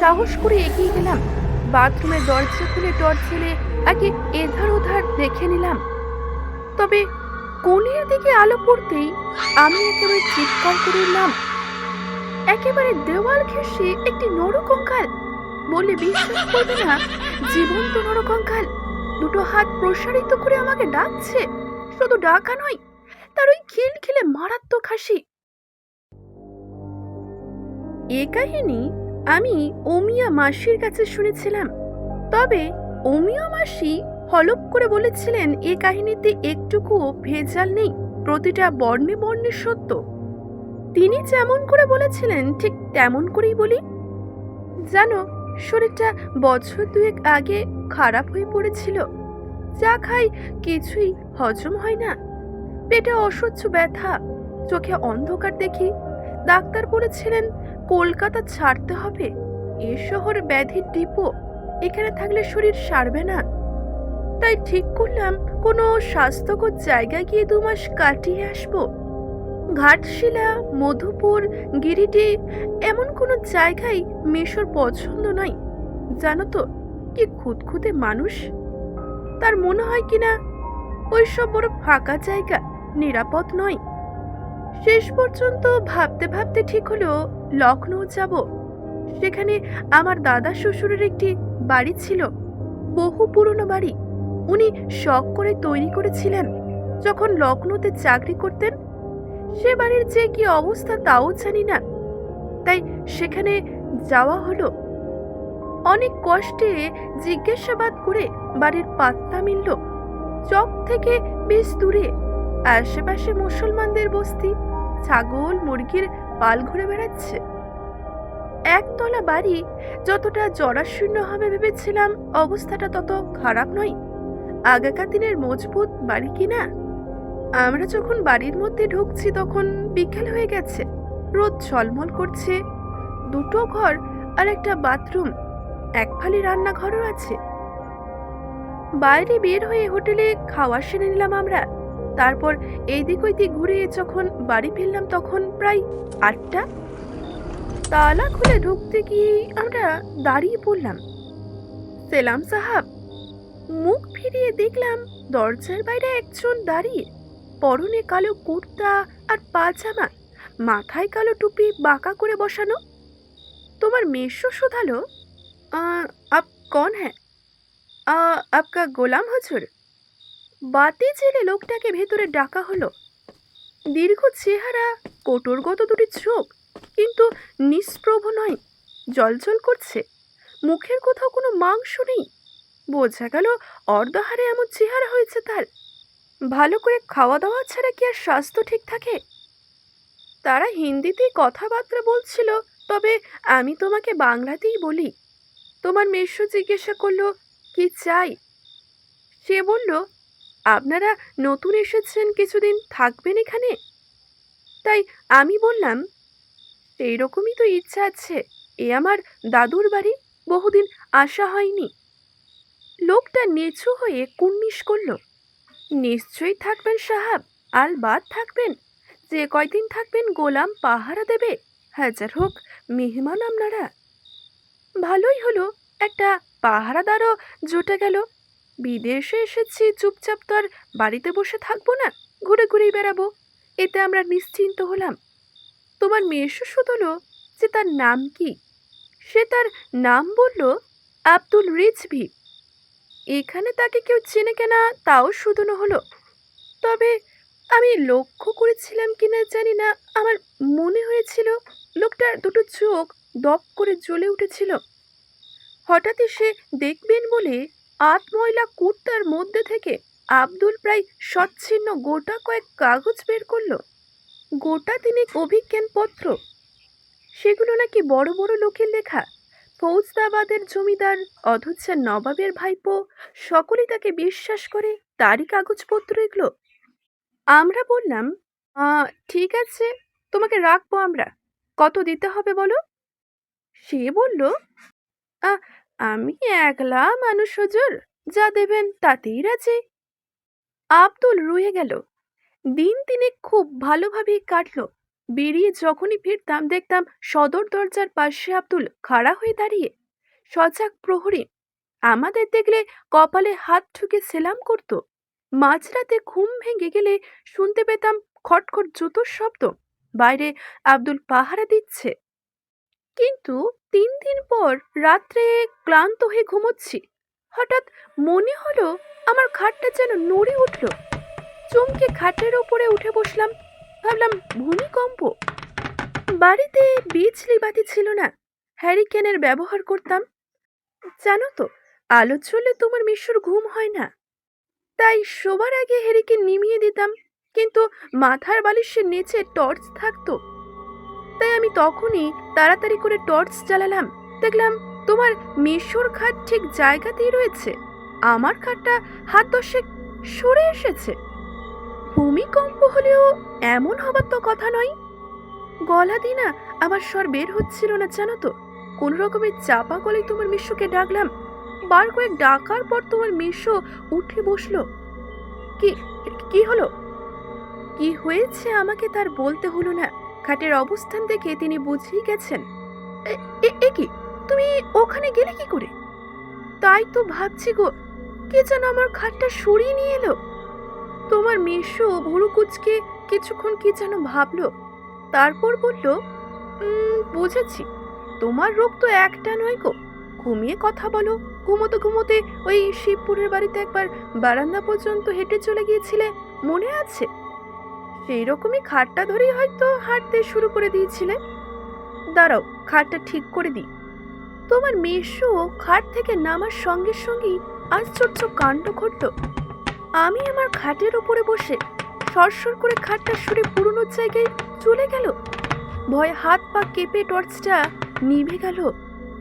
সাহস করে এগিয়ে গেলাম। বাথরুমের দরজা খুলে টর্চ ছেলে আগে এধার ওধার দেখে নিলাম। তবে কোণের দিকে আলো পড়তেই আমি একেবারে চিৎকার করে উঠলাম। একেবারে দেওয়াল ঘেঁষে একটি নরকঙ্কাল। বলে বিশ্বাস করবে না, জীবন্ত নরকঙ্কাল। দুটো হাত প্রসারিত করে আমাকে ডাকছে। শুধু ডাকা নয়, তার ওই খিল খিলে মারাত্মক হাসি। এ কাহিনী আমি অমিয়া মাসির কাছে শুনেছিলাম। তবে অমিয়া মাসি হলপ করে বলেছিলেন, এ কাহিনীতে একটুকুও ভেজাল নেই, প্রতিটা বর্ণে বর্ণে সত্য। তিনি যেমন করে বলেছিলেন, ঠিক তেমন করেই বলি। জানো, শরীরটা বছর দুয়েক আগে খারাপ হয়ে পড়েছিল। যা খাই কিছুই হজম হয় না। পেটে অসহ্য ব্যথা, চোখে অন্ধকার দেখি। ডাক্তার বলেছিলেন কলকাতা ছাড়তে হবে? এ শহর ব্যাধির ডিপো। এখানে থাকলে শরীর সারবে না। তাই ঠিক করলাম, কোনো স্বাস্থ্যকর জায়গায় গিয়ে দু মাস কাটিয়ে আসব। ঘাটশিলা, মধুপুর গিরিটি এমন কোনো জায়গায় মেশোর পছন্দ নয়। জানো তো, কি খুঁতখুঁতে মানুষ। তার মনে হয় কিনা ওইসব বড় ফাঁকা জায়গা, নিরাপদ নয়। শেষ পর্যন্ত ভাবতে ভাবতে ঠিক হলো লখনৌ যাব। সেখানে আমার দাদা শ্বশুরের একটি বাড়ি ছিল, বহু পুরনো বাড়ি। উনি শখ করে তৈরি করেছিলেন। যখন লখনৌতে চাকরি করতেন, সে বাড়ির যে কি অবস্থা তাও জানি না। তাই সেখানে যাওয়া হলো। অনেক কষ্টে জিজ্ঞাসাবাদ করে বাড়ির পাত্তা মিলল। চক থেকে বেশ দূরে, আশেপাশে মুসলমানদের বস্তি, ছাগল, মুরগির পাল ঘুরে বেড়াচ্ছে। একতলা বাড়ি যতটা জরাশূন্য হবে ভেবেছিলাম, অবস্থাটা তত খারাপ নয়। আগেকার দিনের মজবুত বাড়ি কিনা আমরা যখন বাড়ির মধ্যে ঢুকছি তখন বিকেল হয়ে গেছে। রোদ ঝলমল করছে। দুটো ঘর আর একটা বাথরুম। এক ফালি রান্নাঘরও আছে। বাইরে বের হয়ে হোটেলে খাওয়া সেরে নিলাম আমরা। তারপর এইদিক ওইদিক ঘুরে যখন বাড়ি ফিরলাম তখন প্রায় আটটা তালা খুলে ঢুকতে গিয়েই আমরা দাঁড়িয়ে পড়লাম। সেলাম সাহাব, মুখ ফিরিয়ে দেখলাম দরজার বাইরে একজন দাঁড়িয়ে, পরনে কালো কুর্তা আর পাজামা, মাথায় কালো টুপি বাঁকা করে বসানো। তোমার মেশো শোধালো? আপ কন হ্যাঁ? আপকা গোলাম হজুর? বাতি জেলে লোকটাকে ভেতরে ডাকা হলো। দীর্ঘ চেহারা, কোটরগত দুটি চোখ, কিন্তু নিষ্প্রভ নয় জলজল করছে। মুখের কোথাও কোনো মাংস নেই। বোঝা গেল অর্ধহারে এমন চেহারা হয়েছে তার। ভালো করে খাওয়া দাওয়া ছাড়া কি আর স্বাস্থ্য ঠিক থাকে? তারা হিন্দিতেই কথাবার্তা বলছিল, তবে আমি তোমাকে বাংলাতেই বলি। তোমার মেশো জিজ্ঞাসা করল, কি চাই? সে বলল আপনারা নতুন এসেছেন কিছুদিন থাকবেন এখানে? তাই আমি বললাম সেই রকমই তো ইচ্ছা আছে। এ আমার দাদুর বাড়ি। বহুদিন আসা হয়নি। লোকটা নিচু হয়ে কুন্নিস করল, নিশ্চয়ই থাকবেন সাহাব, আল বাদ থাকবেন। যে কয়দিন থাকবেন গোলাম পাহারা দেবে। হাজার হোক, মেহমান আপনারা। ভালোই হলো, একটা পাহারাদারও জুটে গেল। বিদেশে এসেছি, চুপচাপ তো আর বাড়িতে বসে থাকব না, ঘুরে ঘুরেই বেড়াবো। এতে আমরা নিশ্চিন্ত হলাম। তোমার মেয়েশো শুধলো যে তার নাম কি? সে তার নাম বলল আব্দুল রিজভি। এখানে তাকে কেউ চেনে কেনা তাও শুধুনো হলো। তবে আমি লক্ষ্য করেছিলাম কিনা জানি না, আমার মনে হয়েছিল লোকটার দুটো চোখ দপ করে জ্বলে উঠেছিল। হঠাৎই সে দেখবেন বলে আট ময়লা কুর্তার মধ্যে থেকে আব্দুল প্রায় সচ্ছিন্ন গোটা কয়েক কাগজ বের করল। গোটা তিনেক অভিজ্ঞানপত্র। সেগুলো নাকি বড় বড় লোকের লেখা। ফৌজদাবাদের জমিদার অথচ নবাবের ভাইপো সকলেই তাকে বিশ্বাস করে তারই কাগজপত্র এগুলো। আমরা বললাম ঠিক আছে তোমাকে রাখব আমরা। কত দিতে হবে বলো? সে বলল "আহ, আমি একলা মানুষ হজুর, যা দেবেন তাতেই রাজি। আব্দুল রুয়ে গেল। দিন তিনে খুব ভালোভাবেই কাটল। বেরিয়ে যখনই ফিরতাম, দেখতাম সদর দরজার পাশে আব্দুল খাড়া হয়ে দাঁড়িয়ে। সজাগ প্রহরী। আমাদের দেখলে কপালে হাত ঠুকে সেলাম করত। মাঝরাতে ঘুম ভেঙে গেলে শুনতে পেতাম খটখট জুতোর শব্দ। বাইরে আব্দুল পাহারা দিচ্ছে। কিন্তু তিন দিন পর রাত্রে ক্লান্ত হয়ে ঘুমোচ্ছি। হঠাৎ মনে হলো আমার খাটটা যেন নড়ে উঠল। চমকে খাটের উপরে উঠে বসলাম। ভাবলাম ভূমিকম্প। বাড়িতে বিজলি বাতি ছিল না। হ্যারিকেনের ব্যবহার করতাম। জানো তো, আলো চললে তোমার মিশর ঘুম হয় না। তাই শোবার আগে হ্যারিকেন নিমিয়ে দিতাম। কিন্তু মাথার বালিশের নিচে টর্চ থাকতো। তাই আমি তখনই তাড়াতাড়ি করে টর্চ জ্বালালাম। দেখলাম তোমার মিশর খাট ঠিক জায়গাতেই রয়েছে। আমার খাটটা হাত দশেক সরে এসেছে। ভূমিকম্প হলেও এমন হবার তো কথা নয়। গলা দিয়ে না আমার স্বর বের হচ্ছিল না, জানো তো? কোন রকমের চাপা গলায় তোমার মিশুকে ডাকলাম। বার কয়েক ডাকার পর তোমার মিশো উঠে বসল। কি কি হলো? কি হয়েছে আমাকে তার বলতে হলো না? খাটের অবস্থান দেখে তিনি বুঝেই গেছেন। এ- কি? তুমি ওখানে গেলে কি করে? তাই তো ভাবছি গো, কে যেন আমার খাটটা সরিয়ে নিয়ে এলো। তোমার মেশো ভুরু কুচকে কিছুক্ষণ কি যেন ভাবলো, তারপর বলল বুঝেছি। তোমার রোগ তো একটা নয় গো। ঘুমিয়ে কথা বলো। ঘুমোতে ঘুমোতে ওই শিবপুরের বাড়িতে একবার বারান্দা পর্যন্ত হেঁটে চলে গিয়েছিলে, মনে আছে? সেই রকমই খাটটা ধরেই হয়তো হাঁটতে শুরু করে দিয়েছিলে। দাঁড়াও, খাটটা ঠিক করে দিই। তোমার মেশো খাট থেকে নামার সঙ্গে সঙ্গেই আশ্চর্য কাণ্ড ঘটল। আমি আমার খাটের ওপরে বসে সরসর করে খাটটা সরে পুরনো জায়গায় চলে গেল। ভয় হাত পা কেঁপে টর্চটা নিভে গেল।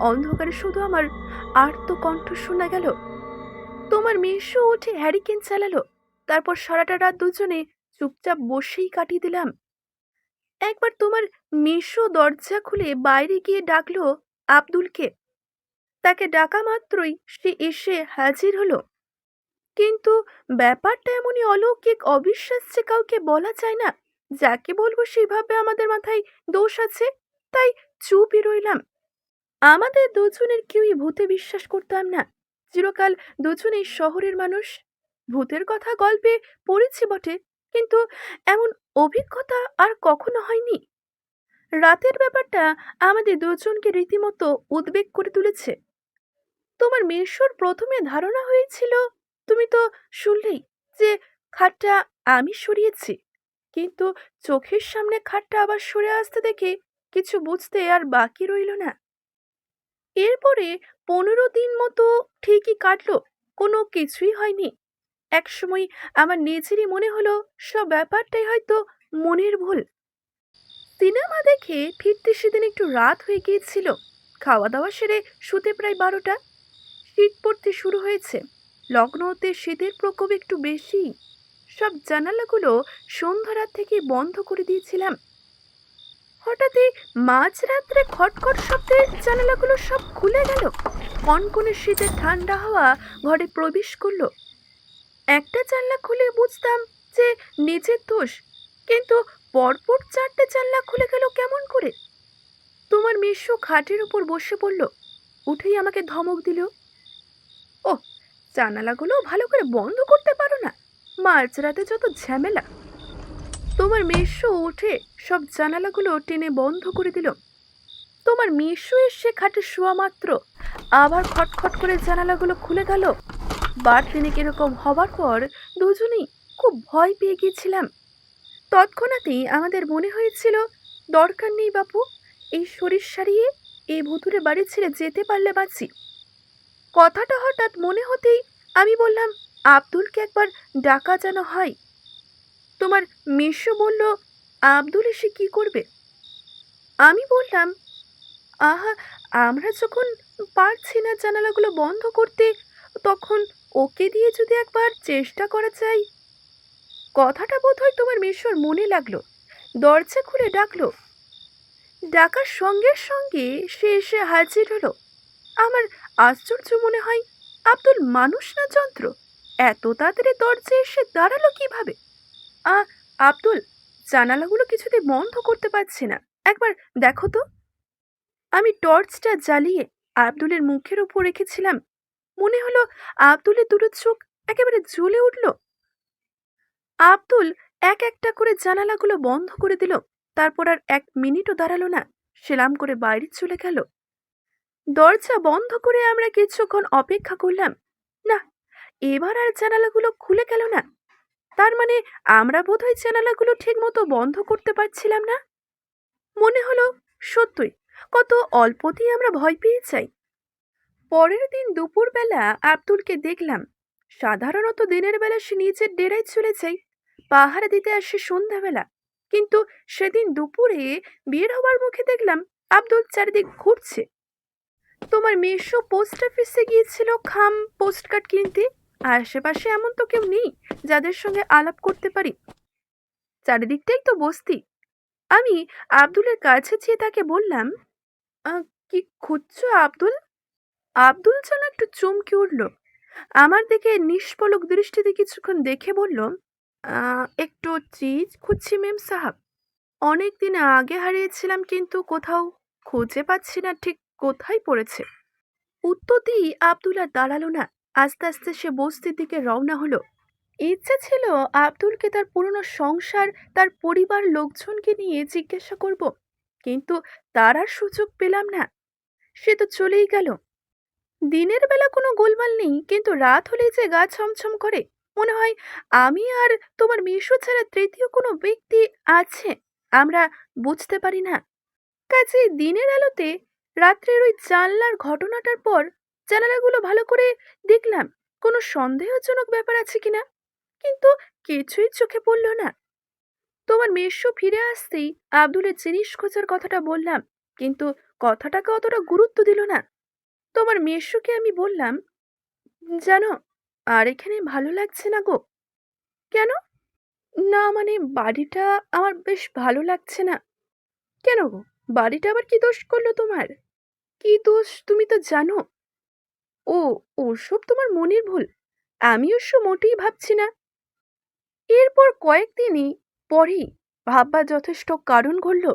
অন্ধকারে শুধু আমার আর্ত কণ্ঠ শোনা গেল। তোমার মেশো উঠে হ্যারিকেন চালালো। তারপর সারাটা রাত দুজনে চুপচাপ বসেই কাটিয়ে দিলাম। একবার তোমার মেশো দরজা খুলে বাইরে গিয়ে ডাকলো আব্দুলকে। তাকে ডাকা মাত্রই সে এসে হাজির হলো। কিন্তু ব্যাপারটা এমনই অলৌকিক অবিশ্বাস যে কাউকে বলা যায় না। যাকে বলব সেভাবে আমাদের মাথায় দোষ আছে, তাই চুপই রইলাম। আমাদের দুজনের কেউই ভূতে বিশ্বাস করতাম না। চিরকাল দুজনেই শহরের মানুষ। ভূতের কথা গল্পে পড়েছি বটে। কিন্তু এমন অভিজ্ঞতা আর কখনো হয়নি। রাতের ব্যাপারটা আমাদের দুজনকে রীতিমতো উদ্বেগ করে তুলেছে। তোমার মেশোর প্রথমে ধারণা হয়েছিল, তুমি তো শুনলেই যে খাটটা আমি সরিয়েছি। কিন্তু চোখের সামনে খাটটা আবার সরে আসতে দেখে কিছু বুঝতে আর বাকি রইল না। এরপরে পনেরো দিন মতো ঠিকই কাটলো, কোনো কিছুই হয়নি। একসময় আমার নিজেরই মনে হলো সব ব্যাপারটাই হয়তো মনের ভুল। সিনেমা দেখে ফিরতে সেদিন একটু রাত হয়ে গিয়েছিল। খাওয়া দাওয়া সেরে শুতে প্রায় বারোটা। শীত পড়তে শুরু হয়েছে। লগ্নতে শীতের প্রকোপ একটু বেশি। সব জানালাগুলো সন্ধ্যা রাত থেকে বন্ধ করে দিয়েছিলাম। হঠাৎই মাঝরাত্রে খটখট শব্দে জানালাগুলো সব খুলে গেল। কনকনে শীতের ঠান্ডা হাওয়া ঘরে প্রবেশ করল। একটা জানলা খুলে বুঝতাম যে নিজের দোষ, কিন্তু পরপর চারটে জানলা খুলে গেল কেমন করে? তোমার মেশো খাটের উপর বসে পড়ল, উঠেই আমাকে ধমক দিল। ও জানালাগুলো ভালো করে বন্ধ করতে পারো না মাঝরাতে যত ঝামেলা। তোমার মেশো উঠে সব জানালাগুলো টেনে বন্ধ করে দিল। তোমার মেশো এসে খাটে শোয়া মাত্র, আবার খটখট করে জানালাগুলো খুলে গেল। বার তিনেক এরকম হবার পর দুজনেই খুব ভয় পেয়ে গিয়েছিলাম। তৎক্ষণাতেই আমাদের মনে হয়েছিল, দরকার নেই বাপু, এই শরীর সারিয়ে এই ভুতুরে বাড়ি ছেড়ে যেতে পারলে বাঁচি। কথাটা হঠাৎ মনে হতেই আমি বললাম, আব্দুলকে একবার ডাকা যেন হয়। তোমার মেশো বলল, আব্দুল এসে কী করবে? আমি বললাম, আহা, আমরা যখন পারছি না জানালাগুলো বন্ধ করতে, তখন ওকে দিয়ে যদি একবার চেষ্টা করা যায়? কথাটা বোধহয় তোমার মেশোর মনে লাগল। দরজা খুলে ডাকলো। ডাকার সঙ্গে সঙ্গে সে এসে হাজির হলো। আমার আশ্চর্য মনে হয়, আব্দুল মানুষ না যন্ত্র? এত তাড়াতাড়ি দরজা এসে দাঁড়াল কীভাবে? আ, আব্দুল, জানালাগুলো কিছুতে বন্ধ করতে পারছি না। একবার দেখো তো। আমি টর্চটা জ্বালিয়ে আব্দুলের মুখের উপর রেখেছিলাম। মনে হলো আব্দুলের দুটো চোখ একেবারে জ্বলে উঠল। আব্দুল এক একটা করে জানালাগুলো বন্ধ করে দিল, তারপর আর এক মিনিটও দাঁড়াল না, সেলাম করে বাইরে চলে গেল। দরজা বন্ধ করে আমরা কিছুক্ষণ অপেক্ষা করলাম, না, এবার আর জানালাগুলো খুলে গেল না। তার মানে আমরা বোধহয় জানালাগুলো ঠিকমতো বন্ধ করতে পারছিলাম না? মনে হলো, সত্যই, কত অল্পতেই আমরা ভয় পেয়ে যাই। পরের দিন দুপুরবেলা আব্দুলকে দেখলাম সাধারণত দিনের বেলা সে নিজের ডেরায় চলে যায় পাহারা দিতে আসে সন্ধ্যাবেলা। কিন্তু সেদিন দুপুরে বের হবার মুখে দেখলাম আব্দুল চারিদিক ঘুরছে। তোমার মেশো পোস্ট অফিসে গিয়েছিল খাম পোস্ট কার্ড কিনতে? আশেপাশে এমন তো কেউ নেই যাদের সঙ্গে আলাপ করতে পারি। চারিদিকটাই তো বস্তি। আমি আব্দুলের কাছে যেয়ে তাকে বললাম "আহ, কি খুঁজছো আব্দুল? আব্দুল যেন একটু চমকে উঠল। আমার দিকে নিষ্পলক দৃষ্টিতে কিছুক্ষণ দেখে বলল একটু চিজ খুঁজছি মেম সাহাব। অনেক দিন আগে হারিয়েছিলাম কিন্তু কোথাও খুঁজে পাচ্ছি না, ঠিক কোথায় পড়েছে? উত্তর দিয়ে আব্দুল আর দাঁড়াল না। আস্তে আস্তে সে বস্তির দিকে রওনা হলো। ইচ্ছে ছিল আব্দুলকে তার পুরনো সংসার, তার পরিবার লোকজনকে নিয়ে জিজ্ঞাসা করব, কিন্তু তার আর সুযোগ পেলাম না। সে তো চলেই গেল। দিনের বেলা কোনো গোলমাল নেই, কিন্তু রাত হলেই যে গা ছমছম করে, মনে হয় আমি আর তোমার মিশু ছাড়া তৃতীয় কোনো ব্যক্তি আছে, আমরা বুঝতে পারি না। কাজে দিনের আলোতে রাত্রের ওই জানলার ঘটনাটার পর জানালাগুলো ভালো করে দেখলাম, কোনো সন্দেহজনক ব্যাপার আছে কিনা? কিন্তু কিছুই চোখে পড়ল না। তোমার মেশো ফিরে আসতেই আব্দুলের জিনিস খোঁজার কথাটা বললাম, কিন্তু কথাটাকে অতটা গুরুত্ব দিল না। তোমার মেশোকে আমি বললাম, জানো, আর এখানে ভালো লাগছে না গো। কেন? না মানে বাড়িটা আমার বেশ ভালো লাগছে না। কেন গো? বাড়িটা আবার কি দোষ করল তোমার? কি দোষ? তুমি তো জানো। ও, ওসব তোমার মনের ভুল। আমি ওসব মোটেই ভাবছি না। এরপর কয়েকদিনই পরেই ভাববার যথেষ্ট কারণ ঘটল।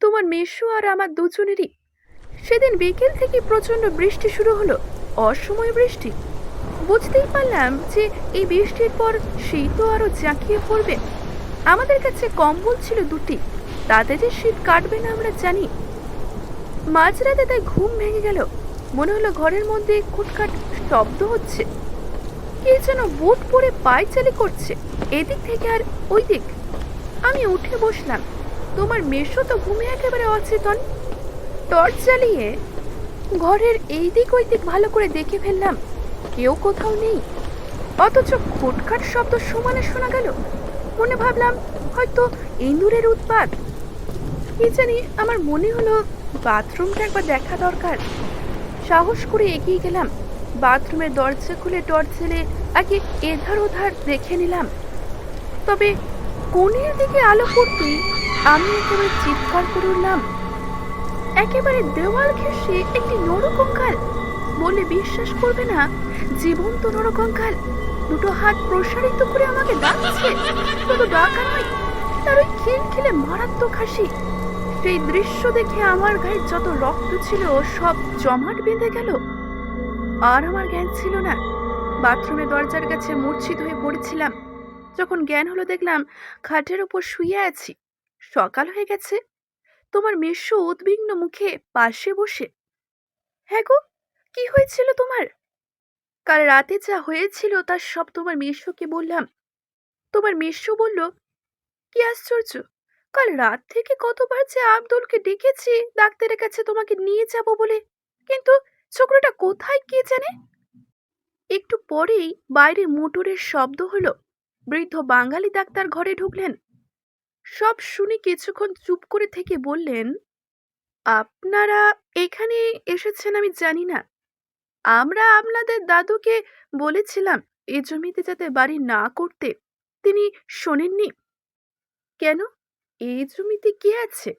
তোমার মেশো আর আমার দুজনেরই সেদিন বিকেল থেকে প্রচণ্ড বৃষ্টি শুরু হলো। অসময় বৃষ্টি। বুঝতেই পারলাম যে এই বৃষ্টির পর শীত তো আরও জাঁকিয়ে পড়বে। আমাদের কাছে কম্বল ছিল দুটি। তাতে যে শীত কাটবে না আমরা জানি। মাঝরাতে তাই ঘুম ভেঙে গেল। মনে হলো ঘরের মধ্যে খুটখাট শব্দ হচ্ছে। কে যেন বুট পরে পায়চালি করছে। এদিক থেকে আর ওই দিক আমি উঠে বসলাম। তোমার মেশো তো ঘুমে একেবারে অচেতন। টর্চ জ্বালিয়ে ঘরের এই দিক ওই দিক ভালো করে দেখে ফেললাম কেউ কোথাও নেই। অথচ খুটখাট শব্দ সমানে শোনা গেল। মনে ভাবলাম হয়তো ইঁদুরের উৎপাত। কি জানি আমার মনে হলো বাথরুমটা একবার দেখা দরকার। সাহস করে এগিয়ে গেলাম। বাথরুমের দরজা খুলে টর্চ জ্বেলে আগে এধার ওধার দেখে নিলাম। তবে কোণের দিকে আলো পড়তেই আমি একেবারে চিৎকার করে উঠলাম একেবারে দেওয়াল ঘেঁষে একটি নরকঙ্কাল। বলে বিশ্বাস করবে না, জীবন্ত নরকঙ্কাল। দুটো হাত প্রসারিত করে আমাকে ডাকছে। শুধু ডাকা নয়, তার ওই খিলখিলে মারাত্মক হাসি। সেই দৃশ্য দেখে আমার গায়ে যত রক্ত ছিল, সব জমাট বেঁধে গেল। আর আমার জ্ঞান ছিল না। বাথরুমের দরজার কাছে মূর্ছিত হয়ে পড়েছিলাম। যখন জ্ঞান হলো, দেখলাম খাটের উপর শুয়ে আছি। সকাল হয়ে গেছে। তোমার মেশো উদ্বিগ্ন মুখে পাশে বসে হ্যাঁ গো, কি হয়েছিল তোমার? কাল রাতে যা হয়েছিল তার সব তোমার মেশোকে বললাম। তোমার মেশো বলল, কি আশ্চর্য, কাল রাত থেকে কতবার যে আব্দুলকে ডেকেছি, ডাক্তারের কাছে তোমাকে নিয়ে যাব বলে। কিন্তু ছোকরাটা কোথায় কে জানে একটু পরেই বাইরে মোটরের শব্দ হলো। বৃদ্ধ বাঙালি ডাক্তার ঘরে ঢুকলেন। সব শুনে কিছুক্ষণ চুপ করে থেকে বললেন, আপনারা এখানে এসেছেন আমি জানি না। আমরা আপনাদের দাদুকে বলেছিলাম এ জমিতে যাতে বাড়ি না করতে। তিনি শোনেননি। কেন? এই জমিতে কি আছে?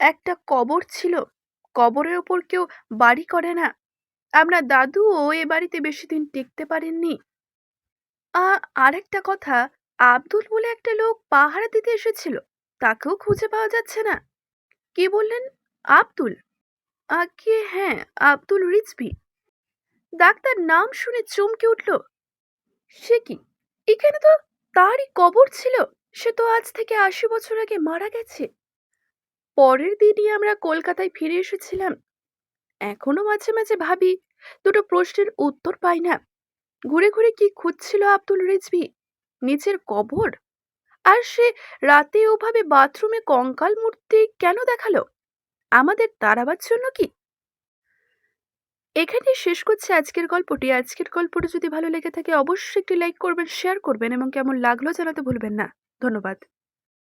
একটা কবর ছিল। কবরের ওপর কেউ বাড়ি করে না। আপনার দাদুও এ বাড়িতে বেশি দিন টিকতে পারেননি। আর একটা কথা আব্দুল বলে একটা লোক পাহারা দিতে এসেছিল। তাকেও খুঁজে পাওয়া যাচ্ছে না। কে বললেন? আব্দুল। আগে হ্যাঁ আব্দুল রিজভি। ডাক্তার নাম শুনে চমকে উঠল। সে কি? এখানে তো তারই কবর ছিল। সে তো আজ থেকে আশি বছর আগে মারা গেছে। পরের দিনই আমরা কলকাতায় ফিরে এসেছিলাম। এখনও মাঝে মাঝে ভাবি, দুটো প্রশ্নের উত্তর পাই না। ঘুরে ঘুরে কি খুঁজছিল আব্দুল রিজভি? নিজের কবর? আর সে রাতে ওভাবে বাথরুমে কঙ্কাল মূর্তি কেন দেখাল? আমাদের তাড়াবার জন্য কি? এখানে শেষ করছে আজকের গল্পটি। আজকের গল্পটি যদি ভালো লেগে থাকে, অবশ্যই একটি লাইক করবেন শেয়ার করবেন এবং কেমন লাগল জানাতে ভুলবেন না। ধন্যবাদ।